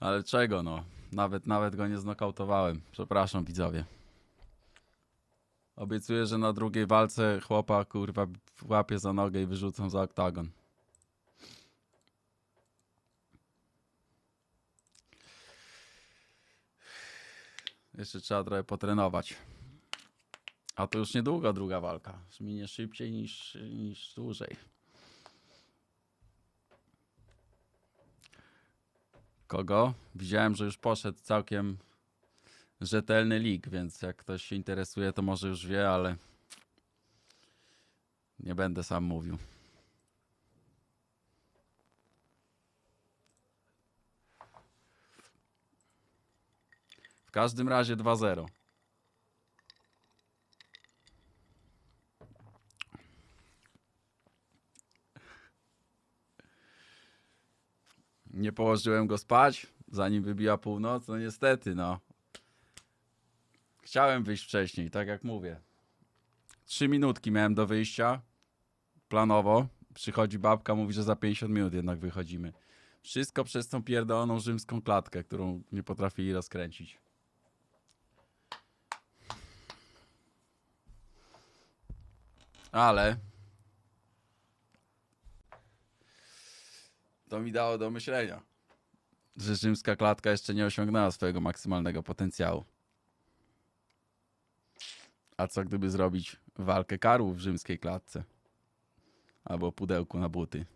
Ale czego no? Nawet, nawet go nie znokautowałem. Przepraszam widzowie. Obiecuję, że na drugiej walce chłopa kurwa łapie za nogę i wyrzucą za oktagon. Jeszcze trzeba trochę potrenować. A to już niedługo druga walka. Minie szybciej niż, niż dłużej. Kogo? Widziałem, że już poszedł całkiem rzetelny lig, więc jak ktoś się interesuje, to może już wie, ale nie będę sam mówił. W każdym razie 2-0. Nie położyłem go spać, zanim wybiła północ. No niestety, no. Chciałem wyjść wcześniej, tak jak mówię. Trzy minutki miałem do wyjścia. Planowo. Przychodzi babka, mówi, że za 50 minut jednak wychodzimy. Wszystko przez tą pierdoloną rzymską klatkę, którą nie potrafili rozkręcić. Ale to mi dało do myślenia, że rzymska klatka jeszcze nie osiągnęła swojego maksymalnego potencjału. A co gdyby zrobić walkę karłów w rzymskiej klatce? Albo pudełku na buty?